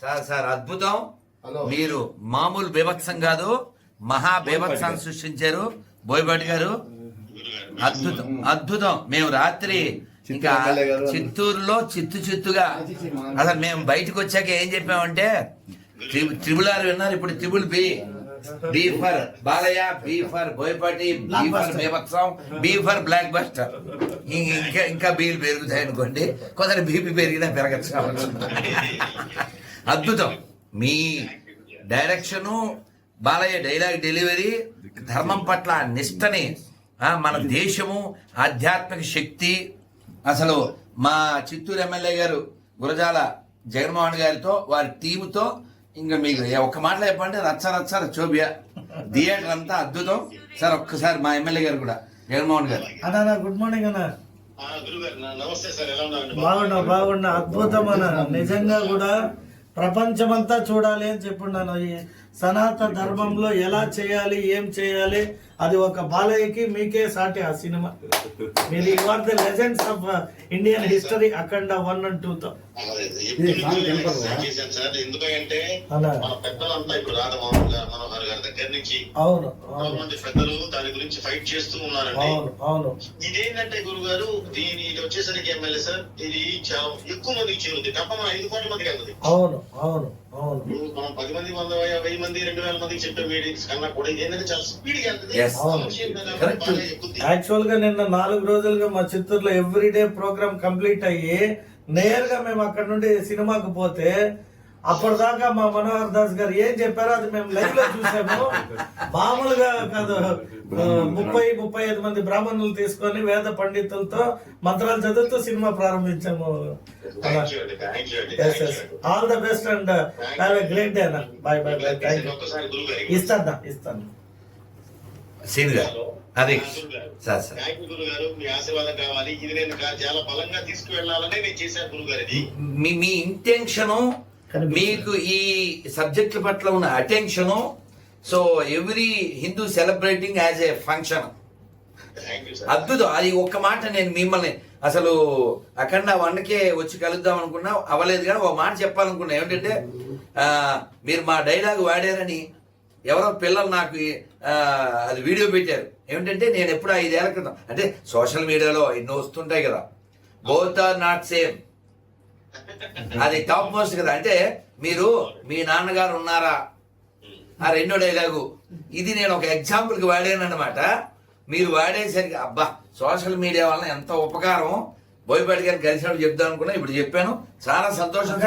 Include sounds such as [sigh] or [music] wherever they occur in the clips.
Sir sir అద్భుతం. Hello. మీరు మామూలు బీభత్సం కాదు మహా బీభత్సాన్ని సృష్టించారు. బోయపాటి గారు. అద్భుతం అద్భుతం. మేము రాత్రి ఇంకా. చిత్తూరులో చిత్తు చిత్తుగా అసలు మేము బయటకు వచ్చాక ఏం చెప్పామంటే త్రి- త్రిబుల్ ఆర్ విన్నారు ఇప్పుడు triple B. B for Balayya B for Boyapati B for బీభత్సం బి ఫర్ బ్లాక్ బస్టర్. ఇంకా ఇంకా బీలు పెరుగుతాయి అనుకోండి కొందరు బీపీ పెరిగినా పెరగచ్చు కావచ్చు. అద్భుతం. మీ డైరెక్షను బాలయ్య డైలాగ్ డెలివరీ ధర్మం పట్ల నిష్టని ఆ, మన దేశము ఆధ్యాత్మిక శక్తి. అసలు మా చిత్తూరు ఎమ్మెల్యే గారు గురజాల జగన్మోహన్ గారితో వారి టీముతో ఇంకా మీకు ఒక్క మాటలో చెప్పండి రచ్చ రచ్చ రచ్చోబియా థియేటర్ అంతా అద్భుతం. సార్ ఒక్కసారి మా ఎమ్మెల్యే గారు కూడా జగన్మోహన్ గారు. అన్నా గుడ్ మార్నింగ్ అన్న. ఆ, గురుగారు నా- నమస్తే సార్ ఎలా ఉన్నారండి? బాగున్నా బాగున్నా అద్భుతం అన్న. నిజంగా కూడా ప్రపంచమంతా చూడాలి అని చెప్పున్నాను ఈ సనాతన ధర్మంలో ఎలా చేయాలి ఏం చేయాలి అది ఒక బాలయ్యకి మీకే సాటి ఆ సినిమా. మీరు you are the legends of Indian history Akhanda one and two తో ఎందుకంటే. మన పెద్దలంతా ఇప్పుడు రాధమోహన్ గారు మనోహర్ గారి దగ్గర నుంచి అవును మంది పెద్దలు దాని గురించి ఫైట్ చేస్తూ ఉన్నారండి. అవును అవును. ఇదేంటంటే గురుగారు దీని ఇది వచ్చేసరికి ఎమ్మెల్యే సార్ ఇది చాలా ఎక్కువ మందికి చేరుంది తప్ప మన ఐదు కోట్ల మందికి అవును అవును. అవును ఇప్పుడు మనం పది మంది వంద వెయ్యి మంది రెండు వేల మందికి చెప్పే మీటింగ్స్ కన్నా కూడా ఏంటంటే చాలా స్పీడ్. యాక్చువల్గా నిన్న నాలుగు రోజులుగా మా చిత్తూరులో ఎవ్రీడే ప్రోగ్రామ్ కంప్లీట్ అయ్యి నేరుగా మేము అక్కడ నుండి సినిమాకు పోతే అప్పటిదాకా మా మనోహర్ దాస్ గారు ఏం చెప్పారో అది మేము లైవ్లో చూసాము. మామూలుగా కాదు. ముప్పై ముప్పై ఐదు మంది బ్రాహ్మణులు తీసుకొని వేద పండితులతో మంత్రాలు చదువుతూ సినిమా ప్రారంభించాము. All the best and have a great day అన్న. Bye bye bye thank you ఇస్తాను ఇస్తాను. సీన్ గారు. అది సార్ గురుగారు మీ ఆశీర్వాదం కావాలి. ఇది నేను చాలా బలంగా తీసుకువెళ్ళాలని నేను చేశాను గురుగారు మీ మీ ఇంటెన్షను మీకు ఈ సబ్జెక్టుల పట్ల ఉన్న attention so every Hindu celebrating as a function అద్భుతం. అది ఒక్క మాట నేను మిమ్మల్ని అసలు అఖండ వన్కే వచ్చి కలుద్దాం అనుకున్నా అవ్వలేదు కానీ ఒక మాట చెప్పాలనుకున్నా. ఏమిటంటే ఆ, మీరు మా డైలాగ్ వాడారని ఎవరో పిల్లలు నాకు అది వీడియో పెట్టారు. ఏమిటంటే నేను ఎప్పుడు ఐదేళ్ళ క్రితం అంటే సోషల్ మీడియాలో ఎన్నో వస్తుంటాయి కదా. బోత్ ఆర్ నాట్ సేమ్ అది టాప్ మోస్ట్ కదా. అంటే మీరు మీ నాన్నగారు ఉన్నారా? ఆ రెండో డైలాగు. ఇది నేను ఒక ఎగ్జాంపుల్కి వాడాను అనమాట మీరు వాడేసరికి అబ్బా సోషల్ మీడియా వల్ల ఎంత ఉపకారం. బోయపాటి గారిని కలిసినప్పుడు చెప్దాం అనుకున్నా ఇప్పుడు చెప్పాను. చాలా సంతోషం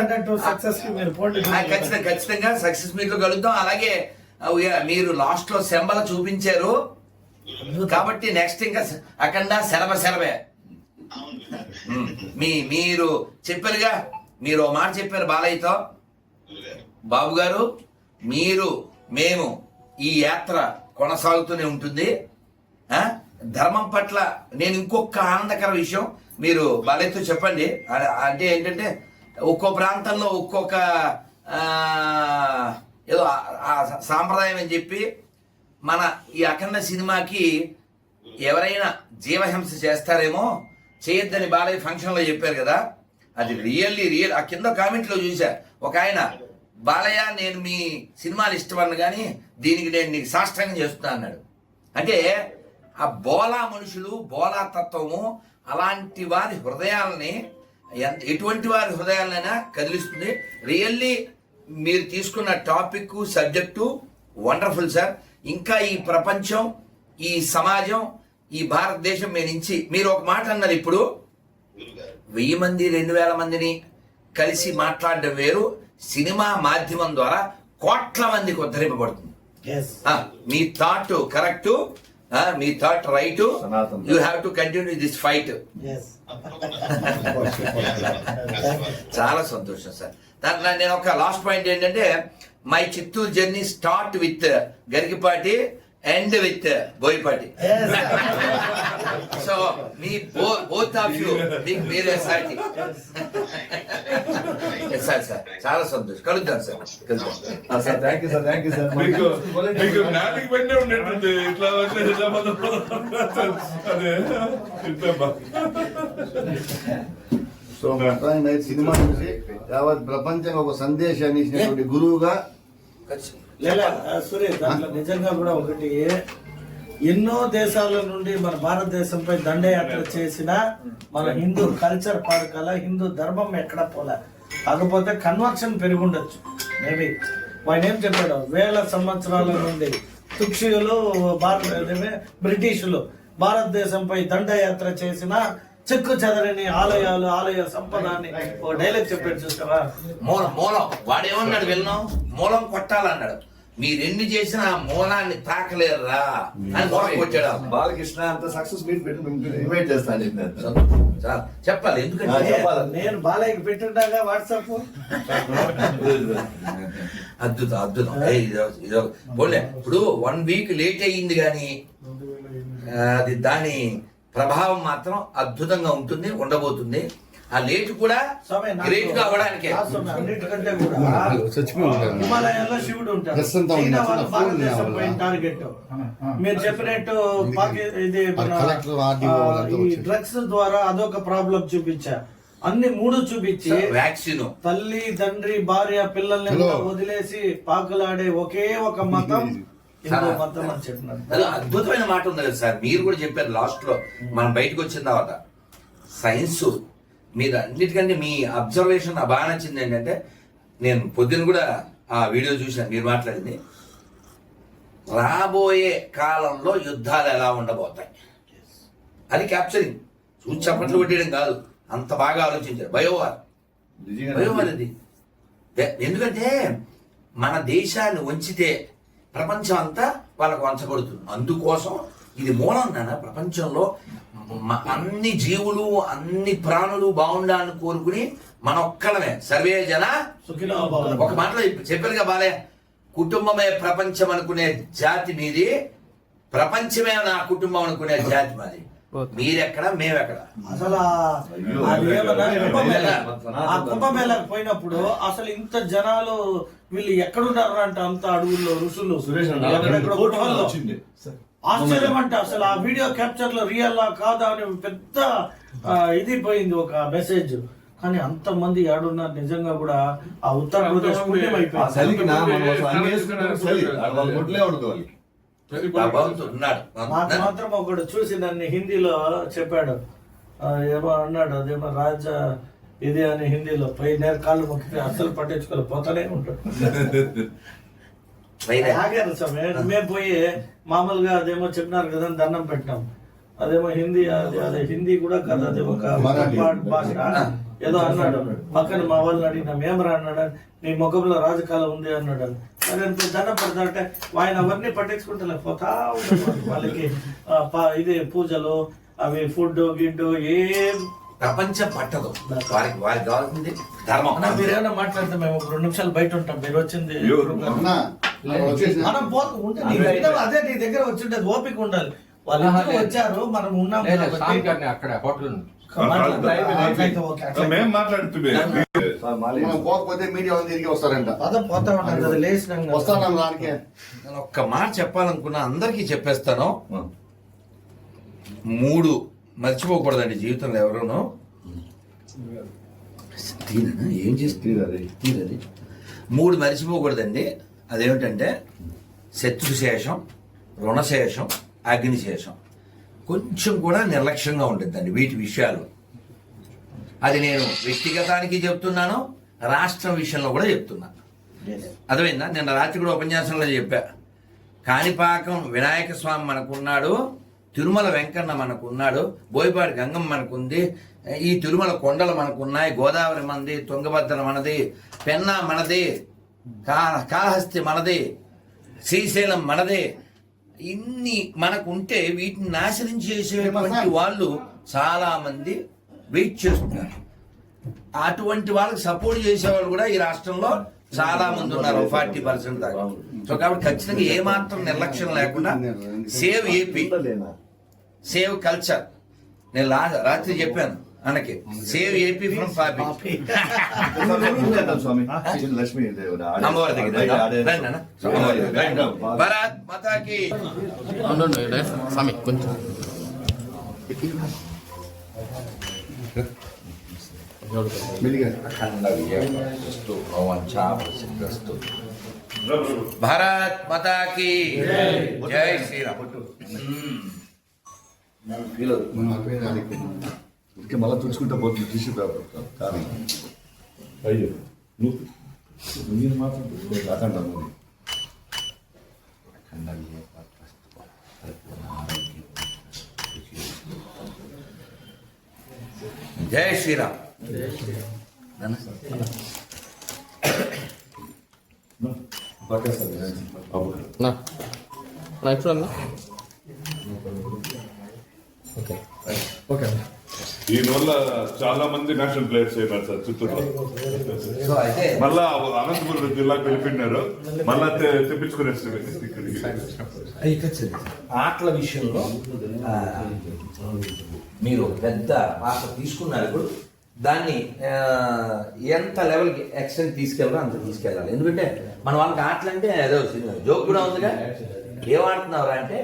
ఖచ్చితంగా ఖచ్చితంగా సక్సెస్ మీట్లో కలుద్దాం. అలాగే మీరు లాస్ట్లో శంబల చూపించారు. కాబట్టి నెక్స్ట్ ఇంకా అఖండ గురుగారు. ఉమ్. మీ మీరు చెప్పారుగా మీరు ఓ మాట చెప్పారు బాలయ్యతో. బాబు గారు మీరు మేము ఈ యాత్ర కొనసాగుతూనే ఉంటుంది. ధర్మం పట్ల నేను ఇంకొక ఆనందకర విషయం మీరు బాలయ్యతో చెప్పండి. అంటే ఏంటంటే ఒక్కో ప్రాంతంలో ఒక్కొక్క ఏదో సాంప్రదాయం అని చెప్పి మన ఈ అఖండ సినిమాకి ఎవరైనా జీవహింస చేస్తారేమో చేయొద్దని బాలయ్య ఫంక్షన్లో చెప్పారు కదా అది రియల్లీ రియల్. ఆ కింద కామెంట్లో చూసా ఒక ఆయన బాలయ్య నేను మీ సినిమాలు ఇష్టపడను కానీ దీనికి నేను నీకు సాష్టంగా చేస్తున్నా అన్నాడు. అంటే ఆ బోలా మనుషులు బోలా తత్వము అలాంటి వారి హృదయాలని ఎంత- ఎటువంటి వారి హృదయాలైనా కదిలిస్తుంది. రియల్లీ మీరు తీసుకున్న టాపిక్ సబ్జెక్టు వండర్ఫుల్ సార్. ఇంకా ఈ ప్రపంచం ఈ సమాజం ఈ భారతదేశం మీ నుంచి మీరు ఒక మాట అన్నారు ఇప్పుడు. వెయ్యి మంది రెండు వేల మందిని కలిసి మాట్లాడడం వేరు. సినిమా మాధ్యమం ద్వారా కోట్ల మందికి ఉద్ధరింపబడుతుంది. మీ thought correct me thought right. You have to continue this fight చాలా సంతోషం సార్. దాంట్లో నేను ఒక లాస్ట్ పాయింట్ ఏంటంటే my Chittoor journey start with Garikipati end with Boyapati so me both of you మీకు మీరే సాటి సార్ సార్ చాలా సంతోషం. కలుద్దాం సార్ కలుద్దాం. Sir thank you sir thank you sir మీకు మీకు నాటికి పెట్టే ఉండేటుంది ఇట్లా అంటే ఇట్లా అదే ఇట్లా సో సినిమా చూసి యావత్ ప్రపంచం ఒక సందేశాన్ని ఇచ్చినటువంటి గురువుగా లేదా దాంట్లో నిజంగా కూడా ఒకటి ఎన్నో దేశాల నుండి మన భారతదేశంపై దండయాత్ర చేసిన మన హిందూ కల్చర్ పాడుకల హిందూ ధర్మం ఎక్కడ పోలే. కాకపోతే కన్వర్షన్ పెరిగి ఉండొచ్చు మేబీ. ఆయన ఏం చెప్పాడు? వేల సంవత్సరాల నుండి తుక్షులు భారత బ్రిటిషులు భారతదేశంపై దండయాత్ర చేసిన చెక్కు చెదరని ఆలయాలు ఆలయ సంపద అని ఒక డైలాగ్ చెప్పాడు చూసావా? మూలం మూలం. వాడేమన్నాడు వెళ్ళను మూలం కొట్టాలన్నాడు. మీరెన్ని చేసినా ఆ మూలాన్ని తాకలేరురా అని కొట్టాడు బాలకృష్ణ అంత సక్సెస్ మీట్ పెట్టి ఇన్వైట్ చేస్తాను. చెప్పాలి ఎందుకంటే చెప్పాలి. నేను బాలయ్యకి పెట్టుండగా వాట్సాప్ అద్భుతం అద్భుతం. ఇదో- పోలే ఇప్పుడు వన్ వీక్ లేట్ అయ్యింది కానీ అది దాని ప్రభావం మాత్రం అద్భుతంగా ఉంటుంది ఉండబోతుంది. ఆ లేట్ కూడా గ్రేట్గా అన్నిటికంటే కూడా. ఉంటారు. హిమాలయాల్లో శివుడు ఉంటాడు. చైనా వాళ్ళు భారతదేశం? పైన టార్గెట్. మీరు చెప్పినట్టు పాకి ఇది. డ్రగ్స్ ద్వారా అదొక ప్రాబ్లం చూపించా. అన్ని మూడు చూపించి వ్యాక్సిన్. తల్లి తండ్రి భార్య పిల్లల్ని వదిలేసి పాకులాడే ఒకే ఒక మతం మతం అని చెప్పినారు. అద్భుతమైన మాట ఉంది కదా సార్. మీరు కూడా చెప్పారు లాస్ట్లో మనం బయటకు వచ్చిన తర్వాత. సైన్స్ మీరు అన్నిటికంటే మీ అబ్జర్వేషన్ బాగా నచ్చింది ఏంటంటే నేను పొద్దున్న కూడా ఆ వీడియో చూశాను మీరు మాట్లాడింది. రాబోయే కాలంలో యుద్ధాలు ఎలా ఉండబోతాయి? అది క్యాప్చరింగ్ చూసి చప్పట్లు కొట్టేయడం కాదు అంత బాగా ఆలోచించారు. బయోవార్. బయోవార్ అది. ఎందుకంటే మన దేశాన్ని వంచితే ప్రపంచం అంతా వాళ్ళకు వంచబడుతుంది. అందుకోసం ఇది మూలం నాన్న ప్రపంచంలో మ- అన్ని జీవులు అన్ని ప్రాణులు బాగుండాలని కోరుకుని మన ఒక్కడమే సర్వే జన. ఒక మాటలో చెప్పారుగా బాలే కుటుంబమే ప్రపంచం అనుకునే జాతి మీది. ప్రపంచమే నా కుటుంబం అనుకునే జాతి మాది. మీరెక్కడ మేమెక్కడ? అసలు ఆ కుంభమేళకు పోయినప్పుడు అసలు ఇంత జనాలు వీళ్ళు ఎక్కడున్నారు అంట అంత అడవుల్లో ఋషులు? సురేష్ ఆశ్చర్యం అంట అసలు ఆ వీడియో క్యాప్చర్లో రియల్ కాదా అని పెద్ద ఇది పోయింది ఒక మెసేజ్. కానీ అంత మంది ఏడున్నారు నిజంగా కూడా ఆ ఉత్తరప్రదేశ్ నాకు మాత్రం ఒకడు చూసి నన్ను హిందీలో చెప్పాడు. ఆ, ఏమో అన్నాడు అదేమో రాజా ఇది అని హిందీలో పై నేర కాళ్ళు మొక్కితే అస్సలు పట్టించుకోలే పోతానే ఉంటాడు. [laughs] ఆగారు స్వామి. మేము పోయి మామూలుగా అదేమో చెప్పినారు కదా అని దండం పెట్టినాం. అదేమో హిందీ అది అదే హిందీ కూడా కదా అది ఒక భాష. ఏదో అన్నాడు. పక్కన మా వాళ్ళని అడిగినాం ఏమరా అన్నాడు. నీ ముఖంలో రాజకాలం ఉంది అన్నాడు. సరే అంత దండం పెడతా అంటే ఆయన అవన్నీ పట్టించుకుంటలే. పోతా ఉంటాడు వాళ్ళకి ఇది పూజలు అవి ఫుడ్ గిడ్డు ఏం ప్రపంచం పట్టదు. వారికి వారికి కావాల్సింది ధర్మం. అన్న మీరేమైనా మాట్లాడితే మేము ఒక రెండు నిమిషాలు బయట ఉంటాం. మీరు వచ్చింది మనం పోతు ఉంటే నీ దగ్గర అదే. నీ దగ్గర వచ్చి ఉండేది ఓపిక ఉండాలి. వాళ్ళు వచ్చారు మనం ఉన్నాం అక్కడ హోటల్ పోకపోతే మీడియా తిరిగి వస్తారంట. వస్తాను నేను ఒక్క మాట చెప్పాలనుకున్నా అందరికీ చెప్పేస్తాను. మూడు మర్చిపోకూడదండి జీవితంలో ఎవరును? ఏం చేస్తే తీరది. తీరది మూడు మర్చిపోకూడదండి. అదేమిటంటే శత్రుశేషం రుణశేషం అగ్నిశేషం. కొంచెం కూడా నిర్లక్ష్యంగా ఉంటుందండి వీటి విషయాలు. అది నేను వ్యక్తిగతానికి చెప్తున్నాను రాష్ట్రం విషయంలో కూడా చెప్తున్నా. అర్థమైందా? నిన్న రాత్రి కూడా ఉపన్యాసంలో చెప్పా. కాణిపాకం వినాయక స్వామి మనకున్నాడు తిరుమల వెంకన్న మనకున్నాడు బోయపాటి గంగమ్మ మనకుంది ఈ తిరుమల కొండలు మనకున్నాయి గోదావరి మనది తుంగభద్ర మనది పెన్నా మనది కా కాళహస్తి మనది శ్రీశైలం మనదే. ఇన్ని మనకుంటే వీటిని నాశనం చేసేటువంటి వాళ్ళు చాలా మంది వెయిట్ చేస్తున్నారు. అటువంటి వాళ్ళకి సపోర్ట్ చేసేవాళ్ళు కూడా ఈ రాష్ట్రంలో చాలా మంది ఉన్నారు ఫార్టీ పర్సెంట్ దాకా. సో కాబట్టి ఖచ్చితంగా ఏ మాత్రం నిర్లక్ష్యం లేకుండా సేవ్ ఏపీ సేవ్ కల్చర్. నేను రాత్రి చెప్పాను. మనకి సేవ్ ఏపీ ఫ్రమ్ పాపీ స్వామి లక్ష్మీ దేవుడు అమ్మవారి దగ్గర రండి అన్న. అమ్మవారి దగ్గర. రండి. భరత్ మాతాకి ఉండు, అఖండ ఇంకా మళ్ళీ తుడుచుకుంటా పోతుంది టిష్యూ పేపర్ కానీ అయ్యో నువ్వు మీరు మాత్రం అఖండ ఆరోగ్యం. జై శ్రీరామ్. ఇప్పుడు అన్నా. దీనివల్ల చాలా మంది నేషనల్ ప్లేయర్స్ అయినారు సార్ చిత్తూరులో. అయితే మళ్ళా అనంతపురం జిల్లాకు వెళ్ళిపోయినారు. మళ్ళా తెప్పించుకునేస్తారు ఆటల విషయంలో మీరు పెద్ద పాత్ర తీసుకున్నారు ఇప్పుడు. దాన్ని ఎంత లెవెల్కి ఎక్స్టెంట్ తీసుకెళ్ళాలో అంత తీసుకెళ్ళాలి. ఎందుకంటే మన వాళ్ళకి ఆటలు అంటే ఏదో జోక్ కూడా ఉందిగా. ఏం ఆడుతున్నావురా అంటే.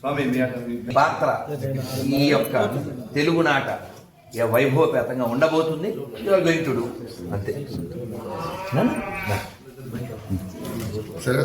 స్వామి పాత్ర ఈ యొక్క తెలుగునాట ఏ వైభవపేతంగా ఉండబోతుంది? గోయింగ్ టు డూ అంతే. సరే?